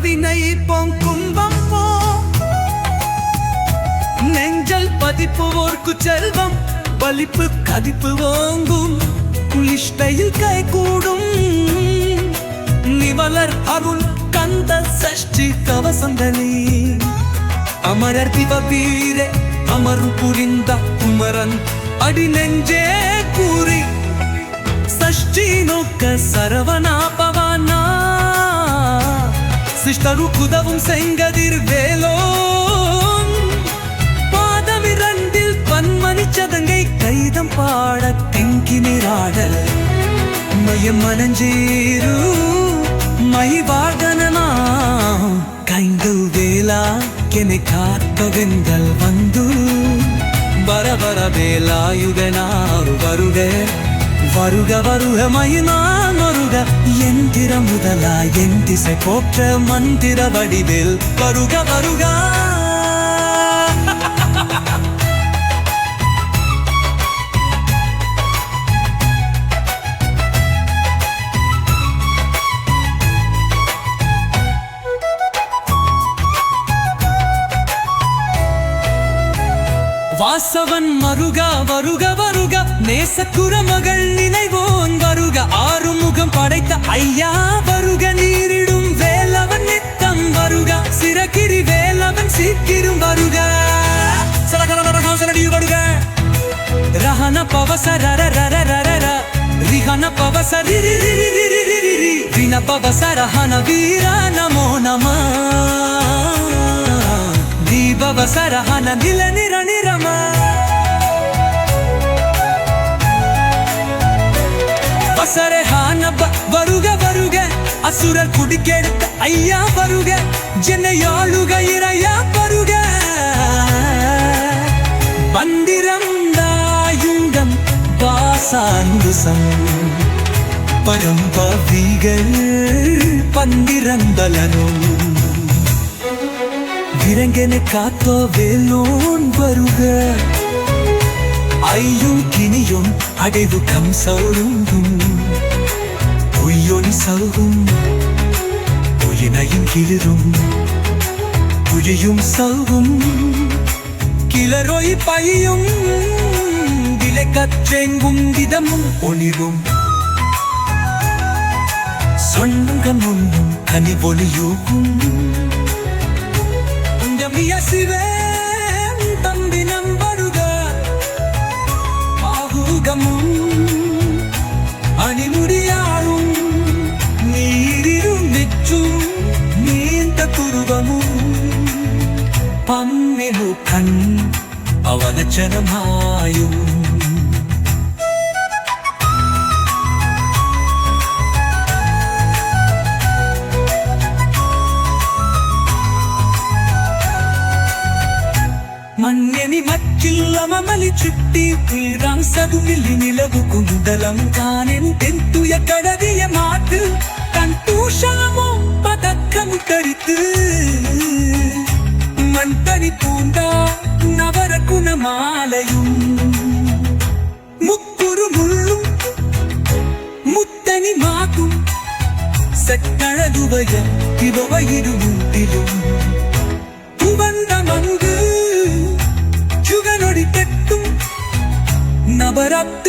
வல்வினை போம் கும்பம் போம் நெஞ்சல் பதிப்புவோர்க்கு செல்வம் பலிப்பு கதிப்பு வாங்கும் நிஷ்டையில் கை கூடும். நிவலர் அருள் கந்த சஷ்டி கவசங்களே. அமரர் திவபீரே அமரு புரிந்த குமரன் அடி நெஞ்சே கூறி சஷ்டி நோக்க சரவண கருக்குதவும் செங்கதிர் வேலோன் பாதமிரண்டில் பன்மணி சதங்கை கைதம் பாட திங்கினிராடல். மயம் மனஞ்சீரு மகிவாகனமாம் கைந்து வேலா கெனை காத்தகங்கள் வந்து. வர வர வேலாயுதனாறு வருக. வருக வருக மயினான் வருக எந்திர முதலா என் திசை போற்ற மந்திர வடிவில். வருக வருகா. வாசவன் மருக வருக வருக. நேசக்குற மகள் நினைவோன் வருக. ஆறுமுகம் படைத்த ஐயா வருக. நீரிடும் வேலவன் நித்தம் வருக. சிறகிரி வேலவன் சீக்கிரும் வருக. ரஹன பவச ரிஹன பவச ரிரி வீர நமோ நம. தீபவ நில நிற நிரம ஹானப்ப வருக வருக அசுரர் குடிக்கெடுத்த ஐயா வருக ஜென்னையாளுக இறையா வருக. பந்திரம் தாயுண்டம் வாசாந்துசம் பரம்பவிகள் பந்திரந்தலனும் விரங்கனை காத்தோ வேலோன் வருக. ஐயும் கினியும் அடைவு கம் சௌருங்கும். பொய்யொனி சௌகும் பொயினையும் கிளிரும் புலியும் சௌகும் கிளரொய் பையும் விலைக்கற்றெங்கும் விதமும் ஒளிரும். சொன்னுங்க முன்னும் கனி ஒளியூகும் உண்டமிய சிவன் പന്നിരു കൺ അവനച്ചനമായും മഞ്ഞനി മറ്റില്ലമലി ചുട്ടി തീരാൻ സകുമില്ലി നിലവു കുന്തലം കാനൻ തെന്തുയ കടതിയ മാട്ട് കണ്ടൂഷമോ പതക്കം കരുത്ത് വളയും മുക്കുരുമുള്ളും മുത്തനി മാക്കും സക്കഴതുവയ ഇവവയിരുമുട്ടിലും തുവന്ന മങ്ക് ചുകനൊടി തെട്ടും നവരാത്രി